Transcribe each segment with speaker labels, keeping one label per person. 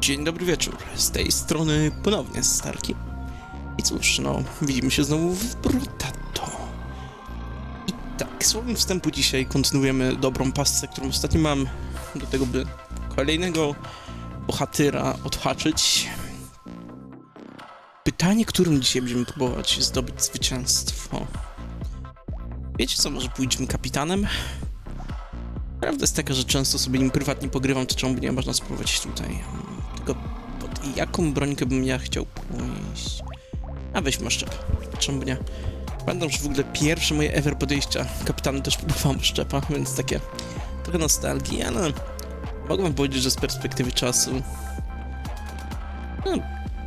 Speaker 1: Dzień dobry wieczór. Z tej strony ponownie Starki. I cóż, no, widzimy się znowu w Brotato. I tak, słowem wstępu dzisiaj kontynuujemy dobrą pasce, którą ostatnio mam do tego, by kolejnego bohatera odhaczyć. Pytanie, którym dzisiaj będziemy próbować zdobyć zwycięstwo. Wiecie co, może pójdźmy kapitanem? Prawda jest taka, że często sobie nim prywatnie pogrywam, to czemu by nie można spróbować tutaj. Tylko pod jaką brońkę bym ja chciał pójść? A weźmy szczep. Czemu nie? Pamiętam, że w ogóle pierwsze moje ever podejścia kapitanu też próbowałem szczepa, więc takie trochę nostalgii, ale mogę wam powiedzieć, że z perspektywy czasu no,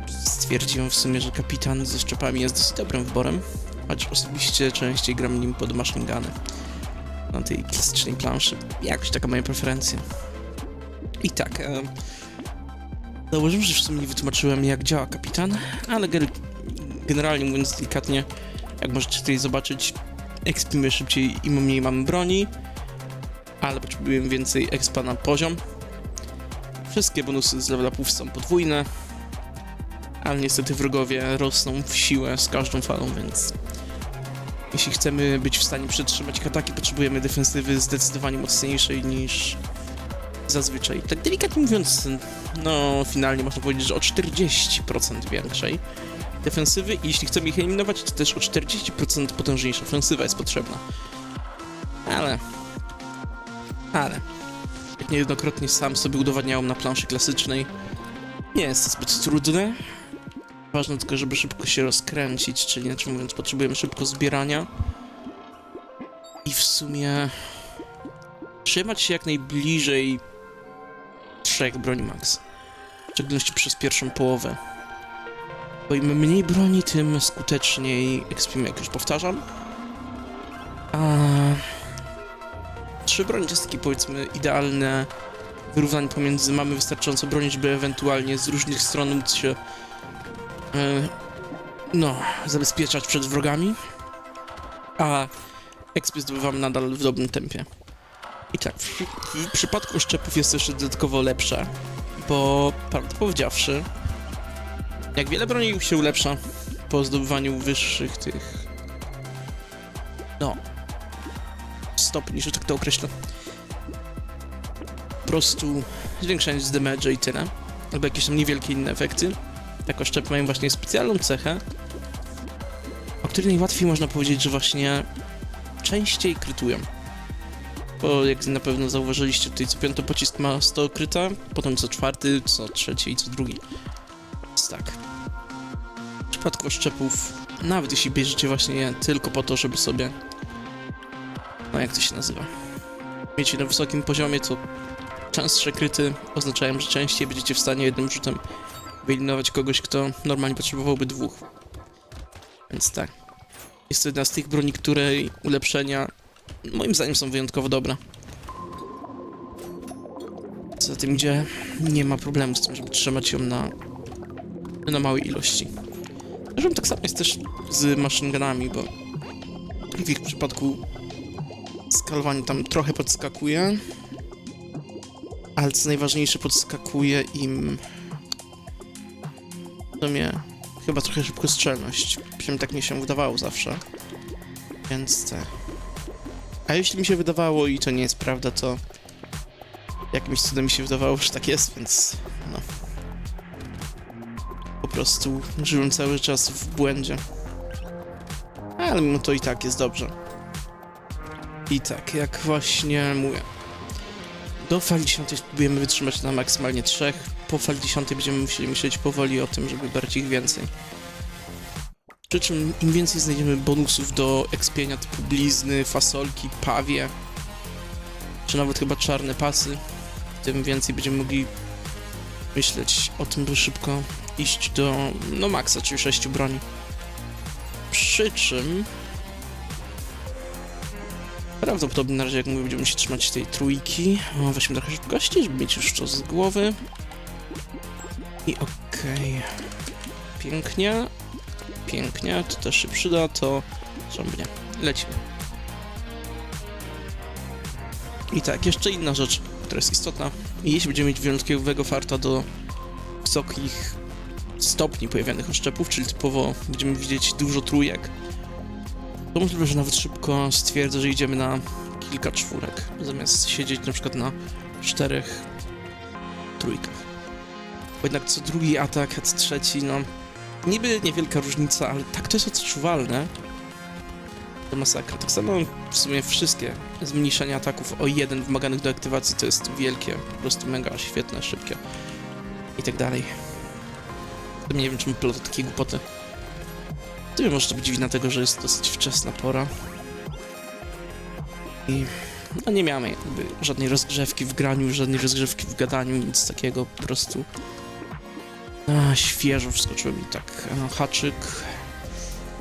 Speaker 1: stwierdziłem w sumie, że kapitan ze szczepami jest dosyć dobrym wyborem, choć osobiście częściej gram nim pod machine guny na tej klasycznej planszy. Jakoś taka moja preferencja. I tak, e, założyłem, że w sumie nie wytłumaczyłem, jak działa kapitan, ale generalnie mówiąc delikatnie, jak możecie tutaj zobaczyć, ekspimy szybciej, im mniej mamy broni, ale potrzebujemy więcej expa na poziom. Wszystkie bonusy z level upów są podwójne, ale niestety wrogowie rosną w siłę z każdą falą, więc jeśli chcemy być w stanie przetrzymać ataki, potrzebujemy defensywy zdecydowanie mocniejszej niż zazwyczaj. Tak delikatnie mówiąc, no finalnie można powiedzieć, że o 40% większej defensywy i jeśli chcemy ich eliminować, to też o 40% potężniejsza ofensywa jest potrzebna. Ale... Ale... Jak niejednokrotnie sam sobie udowadniałem na planszy klasycznej, nie jest to zbyt trudne. Ważne tylko, żeby szybko się rozkręcić, czyli inaczej mówiąc, potrzebujemy szybko zbierania. I w sumie trzymać się jak najbliżej trzech broni max. W szczególności przez pierwszą połowę. Bo im mniej broni, tym skuteczniej expimy, jak już powtarzam. A... Trzy broni to jest takie powiedzmy idealne wyrównanie pomiędzy mamy wystarczająco broni, żeby ewentualnie z różnych stron móc się e, no, zabezpieczać przed wrogami, a expy zdobywamy nadal w dobrym tempie. I tak, w, w przypadku szczepów jest jeszcze dodatkowo lepsze, bo prawdę powiedziawszy, jak wiele broni się ulepsza po zdobywaniu wyższych tych, no, stopni, że tak to określę, po prostu zwiększając damage i tyle, albo jakieś tam niewielkie inne efekty, jako szczep mają właśnie specjalną cechę, o której najłatwiej można powiedzieć, że właśnie częściej krytują. Bo jak na pewno zauważyliście, tutaj co piąty pocisk ma 100 kryta, potem co czwarty, co trzeci i co drugi. Więc tak. W przypadku szczepów, nawet jeśli bierzecie właśnie je tylko po to, żeby sobie... No jak to się nazywa? Mieć je na wysokim poziomie, to częstsze kryty oznaczają, że częściej będziecie w stanie jednym rzutem wyeliminować kogoś, kto normalnie potrzebowałby dwóch. Więc tak. Jest to jedna z tych broni, której ulepszenia moim zdaniem są wyjątkowo dobre. Za tym, gdzie nie ma problemu z tym, żeby trzymać ją na, na małej ilości. Zresztą tak samo jest też z machine gunami, bo w ich przypadku skalowanie tam trochę podskakuje, ale co najważniejsze podskakuje im w sumie chyba trochę szybkostrzelność. Przynajmniej tak mi się wydawało zawsze. Więc te. A jeśli mi się wydawało i to nie jest prawda, to jakimś cudem mi się wydawało, że tak jest, więc no. Po prostu żyłem cały czas w błędzie. Ale mimo to i tak jest dobrze. I tak, jak właśnie mówię. Do fali 10 spróbujemy wytrzymać na maksymalnie 3. Po fali 10 będziemy musieli myśleć powoli o tym, żeby brać ich więcej. Przy czym im więcej znajdziemy bonusów do ekspienia typu blizny, fasolki, pawie, czy nawet chyba czarne pasy, tym więcej będziemy mogli myśleć o tym, by szybko iść do, no maksa, czyli 6 broni. Przy czym Prawdopodobnie na razie, jak mówię, będziemy się trzymać tej trójki. O, weźmy trochę szybkości, żeby mieć już to z głowy. I okej. Pięknie. Pięknie, to też się przyda, to... Czemu? Lecimy. I tak, jeszcze inna rzecz, która jest istotna. Jeśli będziemy mieć wyjątkowego farta do wysokich stopni pojawianych oszczepów, czyli typowo będziemy widzieć dużo trójek, to możliwe, że nawet szybko stwierdzę, że idziemy na kilka czwórek, zamiast siedzieć na przykład na czterech trójkach. Bo jednak co drugi atak, co trzeci, no niby niewielka różnica, ale tak to jest odczuwalne. To masakra. Tak samo w sumie wszystkie zmniejszenia ataków o jeden wymaganych do aktywacji to jest wielkie, po prostu mega świetne, szybkie i tak dalej. Nie wiem, czemu plotę takie głupoty. To może to być wina tego, że jest dosyć wczesna pora. I no nie miałem żadnej rozgrzewki w graniu, żadnej rozgrzewki w gadaniu, nic takiego, po prostu świeżo wskoczyło mi tak. A, haczyk.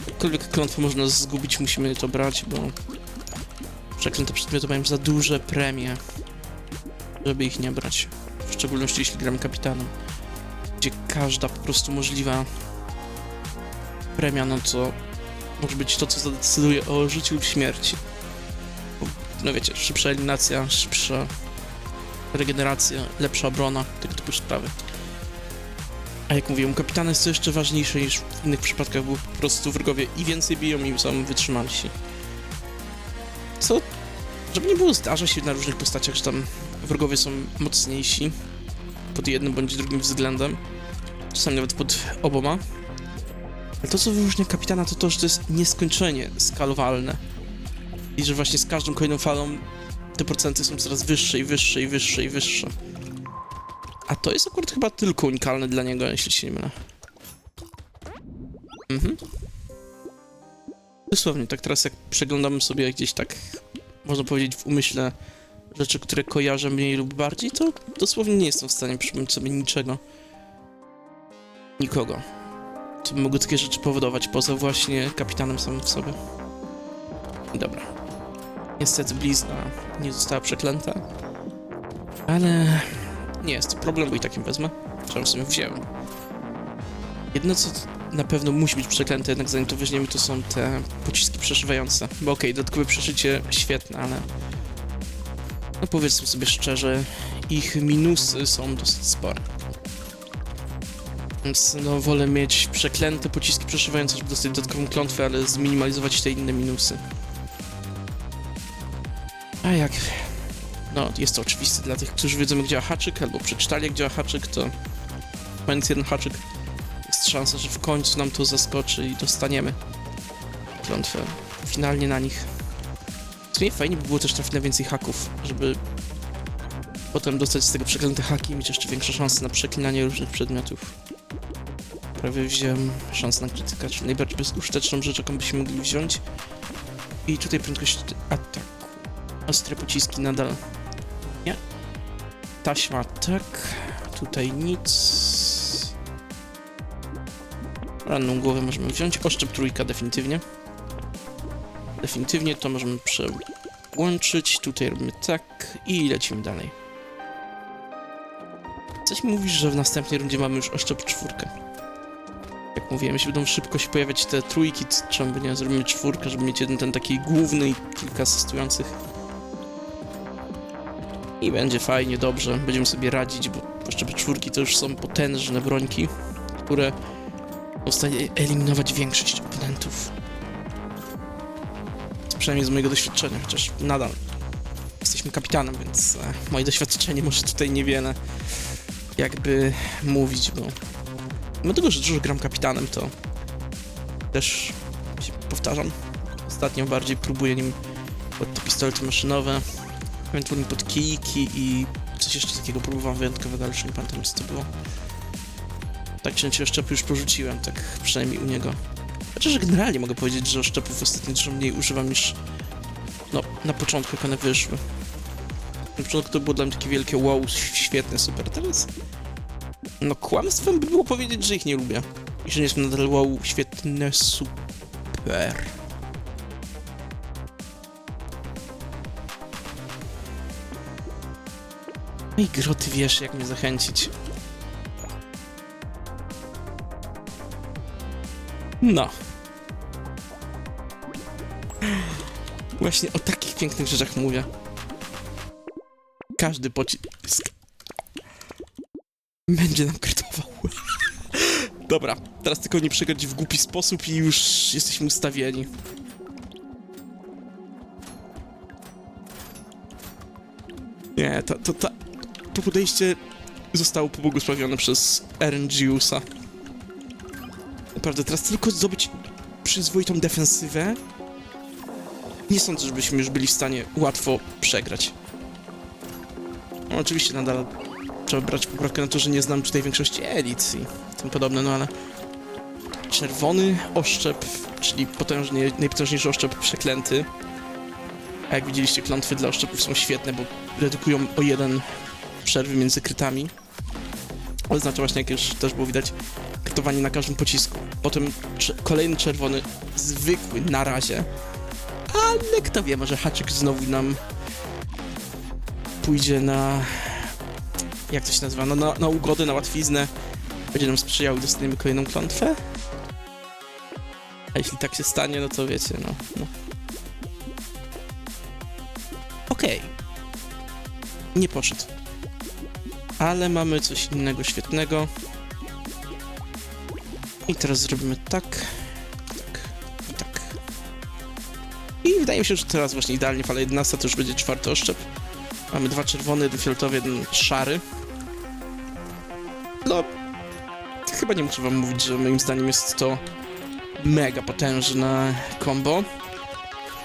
Speaker 1: Jakkolwiek klątwę można zgubić, musimy to brać, bo przeklęte przedmioty mają za duże premie, żeby ich nie brać. W szczególności jeśli gram kapitanem, gdzie każda po prostu możliwa premia, no to może być to, co zadecyduje o życiu lub śmierci. No wiecie, szybsza eliminacja, szybsza regeneracja, lepsza obrona, tego typu sprawy. A jak mówiłem, kapitan jest to jeszcze ważniejsze niż w innych przypadkach, bo po prostu wrogowie i więcej biją, i są wytrzymalsi. Co, żeby nie było, zdarza się na różnych postaciach, że tam wrogowie są mocniejsi pod jednym bądź drugim względem, czasami nawet pod oboma. Ale to, co wyróżnia kapitana, to to, że to jest nieskończenie skalowalne. I że właśnie z każdą kolejną falą te procenty są coraz wyższe i wyższe i wyższe i wyższe. A to jest akurat chyba tylko unikalne dla niego, jeśli się nie mylę. Mhm. Dosłownie, tak teraz jak przeglądamy sobie gdzieś tak, można powiedzieć w umyśle rzeczy, które kojarzę mniej lub bardziej, to dosłownie nie jestem w stanie przypomnieć sobie niczego. Nikogo. Co by mogło takie rzeczy powodować, poza właśnie kapitanem samym w sobie. Dobra. Niestety blizna nie została przeklęta. Ale nie jest to problem, bo i takim wezmę. Czemu w sumie wziąłem. Jedno, co na pewno musi być przeklęte, jednak zanim to weźmiemy, to są te pociski przeszywające. Bo okej, dodatkowe przeszycie świetne, ale... No powiedzmy sobie szczerze, ich minusy są dosyć spore. Więc no, wolę mieć przeklęte pociski przeszywające, żeby dostać dodatkową klątwę, ale zminimalizować te inne minusy. A jak no, jest to oczywiste dla tych, którzy wiedzą, jak działa haczyk, albo przeczytali, jak działa haczyk, to mając jeden haczyk, jest szansa, że w końcu nam to zaskoczy i dostaniemy klątwę finalnie na nich. W sumie fajnie by było też trafić na więcej haków, żeby potem dostać z tego przeklęte haki i mieć jeszcze większe szanse na przeklinanie różnych przedmiotów. Prawie wziąłem szansę na krytyka, czyli najbardziej bezużyteczną rzecz, jaką byśmy mogli wziąć. I tutaj prędkość ataku. Ostre pociski nadal. Taśma tak. Tutaj nic. Ranną głowę możemy wziąć. Oszczep trójka definitywnie. Definitywnie to możemy przełączyć. Tutaj robimy tak i lecimy dalej. Coś mi mówisz, że w następnej rundzie mamy już oszczep czwórkę. Jak mówiłem, jeśli będą szybko się pojawiać te trójki, to czemu by nie zrobimy czwórkę, żeby mieć jeden ten taki główny i kilka asystujących. I będzie fajnie, dobrze, będziemy sobie radzić, bo oszczepy czwórki to już są potężne brońki, które stanie eliminować większość oponentów. Przynajmniej z mojego doświadczenia, chociaż nadal jesteśmy kapitanem, więc e, moje doświadczenie może tutaj niewiele jakby mówić, bo mimo tego, że dużo gram kapitanem, to też się powtarzam. Ostatnio bardziej próbuję nim te pistolety maszynowe, ewentualnie pod kijki i coś jeszcze takiego próbowałem wyjątkowego, ale już nie pamiętam co to było. Tak cięcie oszczepy już porzuciłem, tak przynajmniej u niego. Chociaż generalnie mogę powiedzieć, że oszczepów ostatnio dużo mniej używam niż no, na początku jak one wyszły. Na początku to było dla mnie takie wielkie wow, świetne, super, teraz no kłamstwem by było powiedzieć, że ich nie lubię. I że nie są nadal wow, świetne, super. No i gro, ty wiesz, jak mnie zachęcić. No. Właśnie o takich pięknych rzeczach mówię. Każdy pocisk będzie nam krytował. Dobra, teraz tylko nie przegrać w głupi sposób i już jesteśmy ustawieni. Nie, to, to, to, to podejście zostało pobłogosławione przez RNGusa. Naprawdę, teraz tylko zdobyć przyzwoitą defensywę. Nie sądzę, żebyśmy już byli w stanie łatwo przegrać. No, oczywiście nadal trzeba brać poprawkę na to, że nie znam tutaj większości elit i tym podobne, no ale czerwony oszczep, czyli potężny, najpotężniejszy oszczep przeklęty. A jak widzieliście, klątwy dla oszczepów są świetne, bo redukują o jeden przerwy między krytami. Oznacza właśnie, jak już też było widać, krytowanie na każdym pocisku. Potem kolejny czerwony, zwykły na razie. Ale kto wie, może haczyk znowu nam pójdzie na... Jak to się nazywa? No, na, na ugodę, na łatwiznę. Będzie nam sprzyjał i dostaniemy kolejną klątwę. A jeśli tak się stanie, no to wiecie, no. no. Okej. Nie poszedł. Ale mamy coś innego świetnego. I teraz zrobimy tak, tak tak. I wydaje mi się, że teraz właśnie idealnie fala 11 to już będzie czwarty oszczep. Mamy dwa czerwone, jeden fioletowy, jeden szary. No, chyba nie muszę wam mówić, że moim zdaniem jest to mega potężne combo.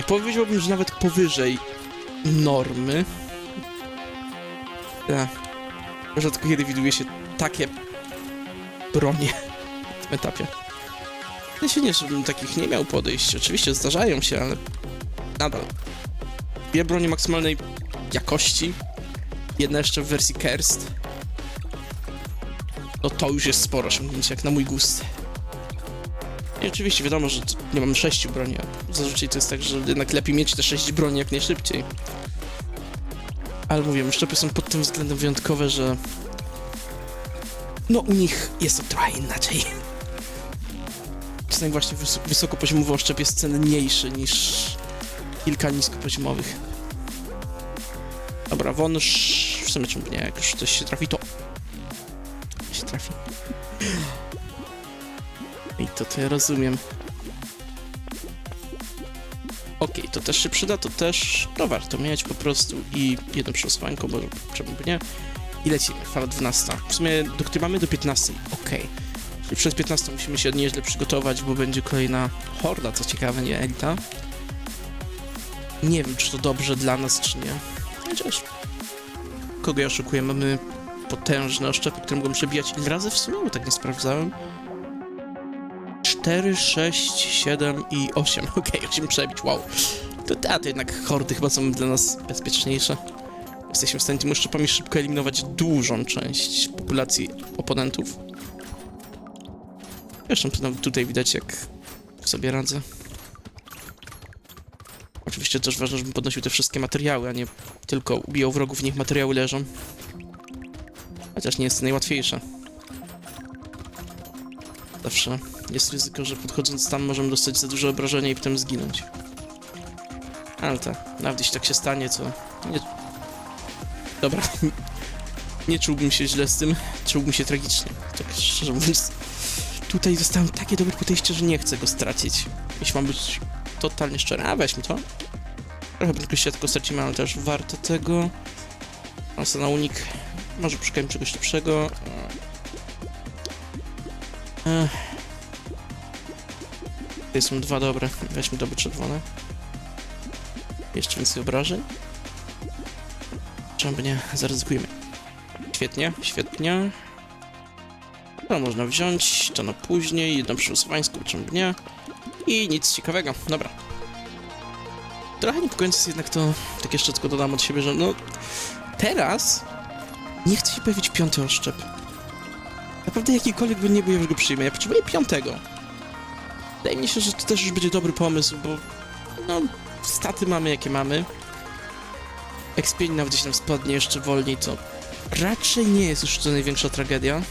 Speaker 1: Powiedziałbym, że nawet powyżej normy. Ja. Rzadko kiedy widuje się takie bronie w tym etapie. Ja się nie, żebym takich nie miał podejść. Oczywiście zdarzają się, ale nadal. Dwie bronie maksymalnej jakości. Jedna jeszcze w wersji Kerst. No to już jest sporo osiągnięcie, jak na mój gust. I oczywiście wiadomo, że nie mamy sześciu broni, a zazwyczaj to jest tak, że jednak lepiej mieć te sześć broni jak najszybciej. Ale mówię, szczepy są pod tym względem wyjątkowe, że... No u nich jest to trochę inaczej. Czasami właśnie wys wysokopoziomowy oszczep jest cenniejszy niż kilka niskopoziomowych. Dobra, wąż... W sumie czemu nie, jak już coś się trafi, to... się trafi. I to to ja rozumiem. To też się przyda, to też no warto mieć po prostu i jedno przesłanko, bo czemu by nie. I lecimy, fala 12. W sumie do której mamy? Do 15. Okej. Czyli przez 15 musimy się nieźle przygotować, bo będzie kolejna horda, co ciekawe, nie elita. Nie wiem, czy to dobrze dla nas, czy nie. Chociaż... Kogo ja oszukuję? Mamy potężne oszczepy, które mogą przebijać. Ile razy w sumie? Tak nie sprawdzałem. 4, 6, 7 i 8. Okej, 8 przebić, wow. To, a, to jednak hordy chyba są dla nas bezpieczniejsze. Jesteśmy w stanie tymi szczepami szybko eliminować dużą część populacji oponentów. Zresztą tutaj widać, jak sobie radzę. Oczywiście też ważne, żebym podnosił te wszystkie materiały, a nie tylko ubijał wrogów, niech materiały leżą. Chociaż nie jest to najłatwiejsze. Zawsze jest ryzyko, że podchodząc tam możemy dostać za duże obrażenia i potem zginąć. Ale tak, nawet jeśli tak się stanie, to nie... Dobra. Nie czułbym się źle z tym, czułbym się tragicznie. Tak szczerze mówiąc, tutaj dostałem takie dobre podejście, że nie chcę go stracić. Jeśli mam być totalnie szczery. A, weźmy to. Trochę prędkości tylko stracimy, ale też warto tego. Masa na unik. Może poszukajmy czegoś lepszego. Ech. Tutaj są dwa dobre. Weźmy dobre czerwone. Jeszcze więcej obrażeń. Czemu nie? Zaryzykujemy. Świetnie, świetnie. To można wziąć, to na później, jedną przysłowańską, czemu nie. I nic ciekawego, dobra. Trochę niepokojące jest jednak to, tak jeszcze tylko dodam od siebie, że no... Teraz nie chce się pojawić piąty oszczep. Naprawdę jakikolwiek by nie był, już go przyjmę. Ja potrzebuję piątego. Wydaje mi się, że to też już będzie dobry pomysł, bo no, staty mamy jakie mamy. Expień nawet jeśli nam spadnie jeszcze wolniej, to raczej nie jest już to największa tragedia.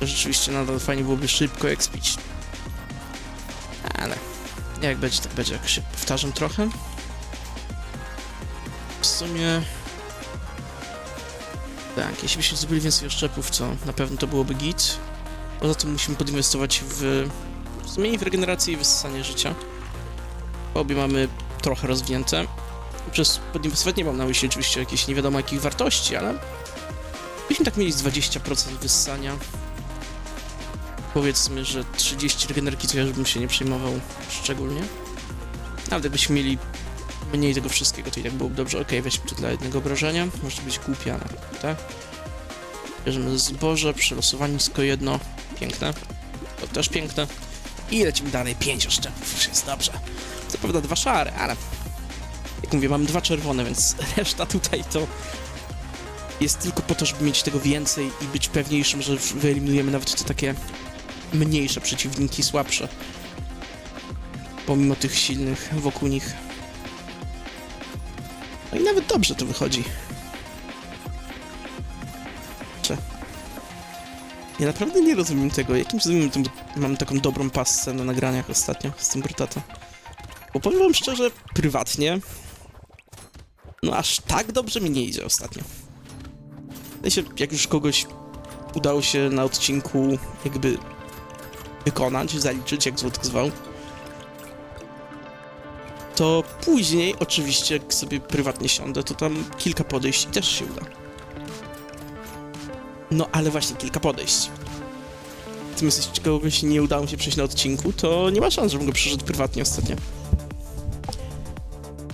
Speaker 1: Rzeczywiście nadal fajnie byłoby szybko expić. Ale jak będzie, tak będzie, jak się powtarzam trochę. W sumie... Tak, jeśli byśmy zrobili więcej oszczepów, to na pewno to byłoby git. Poza tym musimy podinwestować w w sumie i w regenerację i wyssanie życia. Obie mamy trochę rozwinięte. Przez podinwestować nie mam na myśli oczywiście jakieś nie wiadomo jakich wartości, ale byśmy tak mieli z 20% wyssania. Powiedzmy, że 30 regenerki to ja bym się nie przejmował szczególnie. Nawet jakbyśmy mieli mniej tego wszystkiego, to i tak byłoby dobrze. Okej, weźmy to dla jednego obrażenia. Może być głupia, tak. Bierzemy zboże, przelosowanie tylko jedno. Piękne. To też piękne. I lecimy dalej. Pięć oszczepów, już jest dobrze. Co prawda dwa szare, ale... Jak mówię, mam dwa czerwone, więc reszta tutaj to... Jest tylko po to, żeby mieć tego więcej i być pewniejszym, że wyeliminujemy nawet te takie mniejsze przeciwniki, słabsze. Pomimo tych silnych wokół nich. No i nawet dobrze to wychodzi. Ja naprawdę nie rozumiem tego. Jakim cudem tym- mam taką dobrą pasę na nagraniach ostatnio z tym Brutato. Bo powiem wam szczerze, prywatnie, no aż tak dobrze mi nie idzie ostatnio. Sensie, jak już kogoś udało się na odcinku jakby wykonać, zaliczyć, jak złotek zwał, to później oczywiście, jak sobie prywatnie siądę, to tam kilka podejść i też się uda. No ale właśnie kilka podejść. Jeśli kogoś nie udało mi się przejść na odcinku, to nie ma szans, żebym go przeszedł prywatnie ostatnio.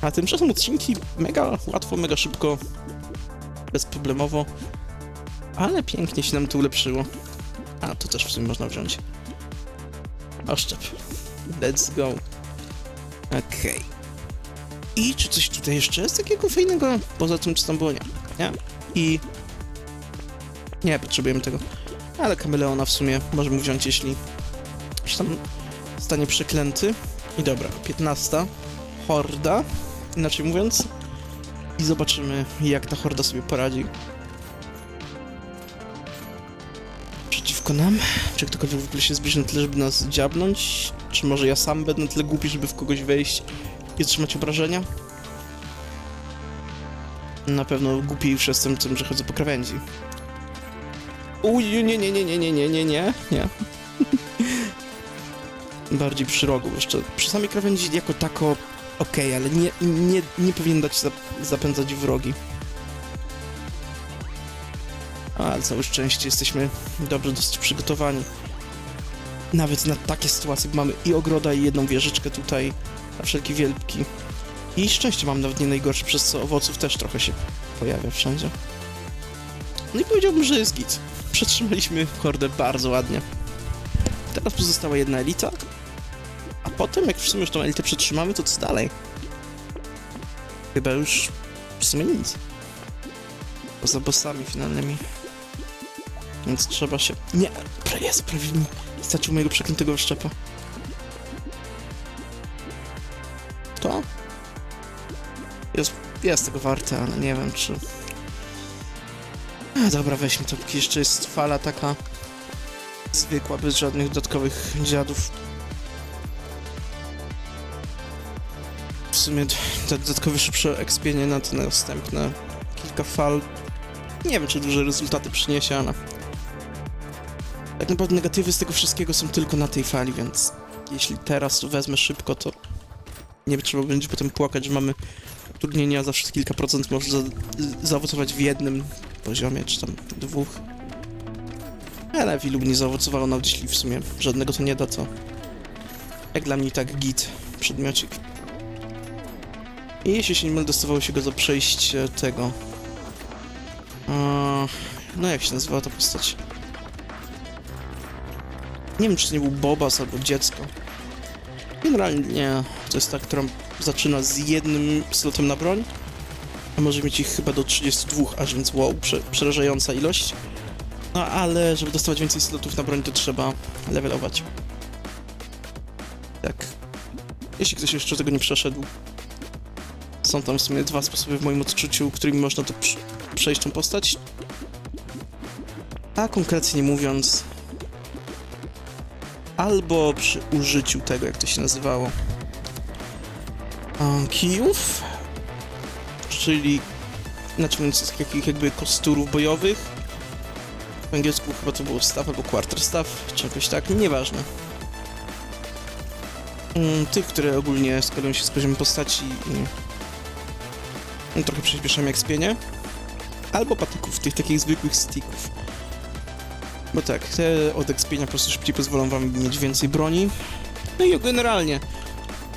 Speaker 1: A tymczasem odcinki mega łatwo, mega szybko, bezproblemowo, ale pięknie się nam to ulepszyło. A, to też w sumie można wziąć. Oszczep. Let's go. Okej. I czy coś tutaj jeszcze jest takiego fajnego? Poza tym, co tam było? Nie. Nie? I... Nie, potrzebujemy tego. Ale kameleona w sumie możemy wziąć, jeśli się tam stanie przeklęty. I dobra, 15. Horda, inaczej mówiąc. I zobaczymy, jak ta horda sobie poradzi. Przeciwko nam. Czy ktokolwiek w ogóle się zbliży na tyle, żeby nas dziabnąć? Czy może ja sam będę na tyle głupi, żeby w kogoś wejść i otrzymać obrażenia? Na pewno głupi już jestem tym, że chodzę po krawędzi. Uj, nie, nie, nie, nie, nie, nie, nie, nie, nie. Bardziej przy rogu jeszcze. Przy samej krawędzi jako tako okej, ale nie, nie, nie powinien dać zap zapędzać wrogi. Ale całe szczęście jesteśmy dobrze dosyć przygotowani. Nawet na takie sytuacje mamy i ogroda, i jedną wieżyczkę tutaj, na wszelkie wielki. I szczęście mam nawet nie najgorsze, przez co owoców też trochę się pojawia wszędzie. No i powiedziałbym, że jest git. Przetrzymaliśmy hordę bardzo ładnie. Teraz pozostała jedna elita. A potem, jak w sumie już tą elitę przetrzymamy, to co dalej? Chyba już w sumie nic. Poza bossami finalnymi. Więc trzeba się... Nie! Jest, prawie mi starczył mojego przeklętego szczepa. To? Jest, jest tego warte, ale nie wiem, czy... Dobra, weźmy to, póki jeszcze jest fala taka zwykła, bez żadnych dodatkowych dziadów. W sumie te dodatkowe szybsze ekspienie na te następne kilka fal. Nie wiem, czy duże rezultaty przyniesie, ale... Tak naprawdę negatywy z tego wszystkiego są tylko na tej fali, więc jeśli teraz to wezmę szybko, to nie trzeba będzie potem płakać, że mamy utrudnienia zawsze kilka procent może za, zaowocować w jednym poziomie, czy tam dwóch. Ilu by nie zaowocowało, nawet jeśli w sumie żadnego to nie da, to jak dla mnie tak git przedmiocik. I jeśli się nie mylę, dostawało się go za przejście tego... Eee, no jak się nazywała ta postać? Nie wiem, czy to nie był Bobas albo dziecko. Generalnie to jest ta, która zaczyna z jednym slotem na broń, a może mieć ich chyba do 32 aż, więc wow, prze, przerażająca ilość. No ale żeby dostawać więcej slotów na broń, to trzeba levelować. Tak. Jeśli ktoś jeszcze tego nie przeszedł. Są tam w sumie dwa sposoby w moim odczuciu, którymi można to przejść tą postać. A konkretnie mówiąc, albo przy użyciu tego, jak to się nazywało, kijów, czyli, znaczy mówiąc, takich jakby kosturów bojowych, Po angielsku chyba to było staff albo quarterstaff, czy jakoś tak, nieważne. Mm, Tych, które ogólnie składają się z poziomu postaci i no, trochę przyspieszam jak spienie. Albo patyków, tych takich zwykłych sticków. Bo tak, te od expienia po prostu szybciej pozwolą wam mieć więcej broni. No i generalnie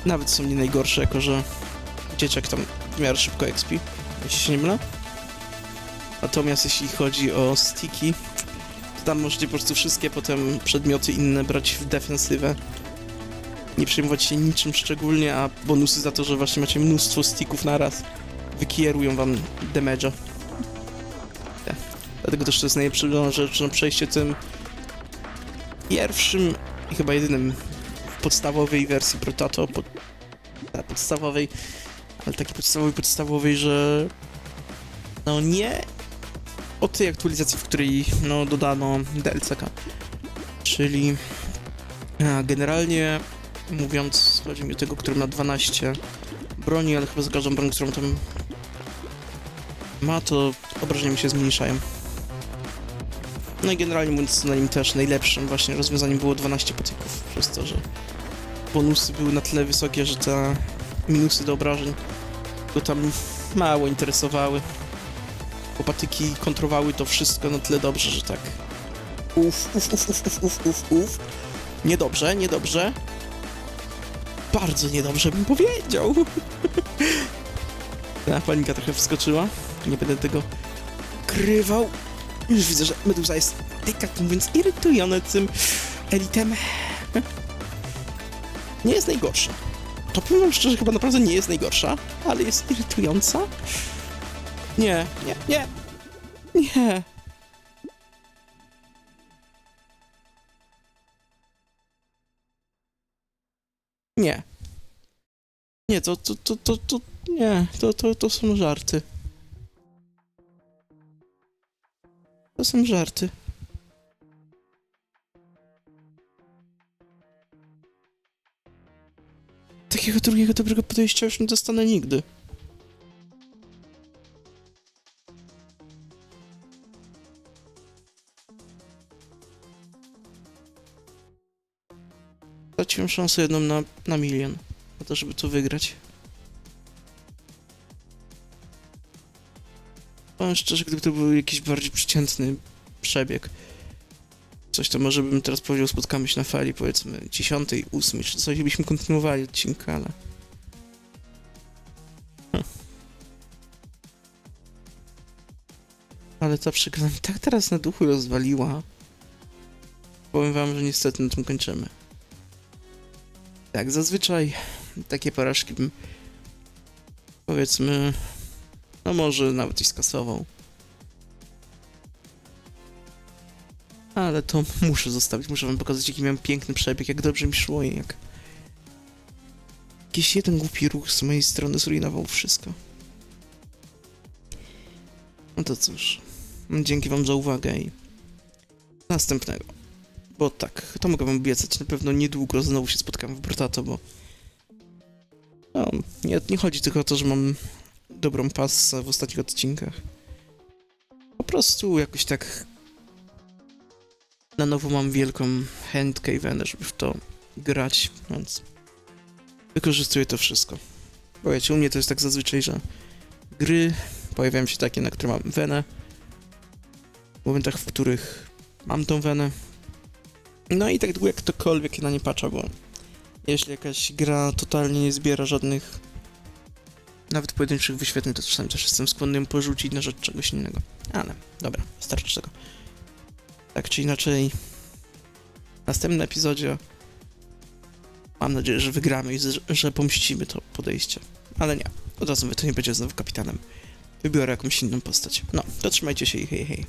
Speaker 1: nawet są nie najgorsze, jako że dzieciak tam w miarę szybko expi, jeśli się nie mylę. Natomiast jeśli chodzi o stiki, to tam możecie po prostu wszystkie potem przedmioty inne brać w defensywę. Nie przejmować się niczym szczególnie, a bonusy za to, że właśnie macie mnóstwo stików naraz wykierują wam damage'a. Dlatego też to jest najlepsza rzecz na przejście tym pierwszym i chyba jedynym w podstawowej wersji Protato, pod, podstawowej, ale takiej podstawowej, podstawowej, że no nie od tej aktualizacji, w której no dodano DLCK. Czyli a, generalnie mówiąc, chodzi mi o tego, który ma 12 broni, ale chyba za każdą broń, którą tam ma, to obrażenia mi się zmniejszają. No i generalnie mówiąc na nim też najlepszym właśnie rozwiązaniem było 12 patyków, przez to, że bonusy były na tyle wysokie, że te minusy do obrażeń go tam mało interesowały. Bo patyki kontrowały to wszystko na tyle dobrze, że tak. Uf, uf, uf, uf, uf, uf, uf, uf. Niedobrze, niedobrze. Bardzo niedobrze bym powiedział. Ta panika trochę wskoczyła. Nie będę tego krywał. Już widzę, że Meduza jest delikatnie mówiąc irytujący tym elitem. Nie jest najgorsza. To powiem szczerze, chyba naprawdę nie jest najgorsza, ale jest irytująca. Nie, nie, nie. Nie. Nie. Nie, to, to, to, to, to, nie, to, to, to są żarty. To są żarty. Takiego drugiego dobrego podejścia już nie dostanę nigdy. Straciłem szansę jedną na, na milion. Na to, żeby to wygrać. Powiem szczerze, gdyby to był jakiś bardziej przeciętny przebieg. Coś to może bym teraz powiedział, spotkamy się na fali powiedzmy 10, 8, czy coś, byśmy kontynuowali odcinka, ale... Ale ta przegrana tak teraz na duchu rozwaliła. Powiem wam, że niestety na tym kończymy. Tak, zazwyczaj takie porażki bym powiedzmy, no może nawet i skasował. Ale to muszę zostawić, muszę wam pokazać jaki miałem piękny przebieg, jak dobrze mi szło i jak... Jakiś jeden głupi ruch z mojej strony zrujnował wszystko. No to cóż, dzięki wam za uwagę i następnego. Bo tak, to mogę wam obiecać, na pewno niedługo znowu się spotkamy w Brotato, bo... No, nie, nie chodzi tylko o to, że mam dobrą passę w ostatnich odcinkach. Po prostu jakoś tak... Na nowo mam wielką chętkę i wenę, żeby w to grać, więc... Wykorzystuję to wszystko. Bo wiecie, u mnie to jest tak zazwyczaj, że gry pojawiają się takie, na które mam wenę. W momentach, w których mam tą wenę, no i tak długo jak ktokolwiek na nie patrzę, bo jeśli jakaś gra totalnie nie zbiera żadnych nawet pojedynczych wyświetleń, to czasami też jestem skłonny ją porzucić na rzecz czegoś innego. Ale, dobra, starczy tego. Tak czy inaczej, w następnym epizodzie mam nadzieję, że wygramy i że- pomścimy to podejście. Ale nie, od razu to nie będzie znowu kapitanem. Wybiorę jakąś inną postać. No, to trzymajcie się i hej, hej.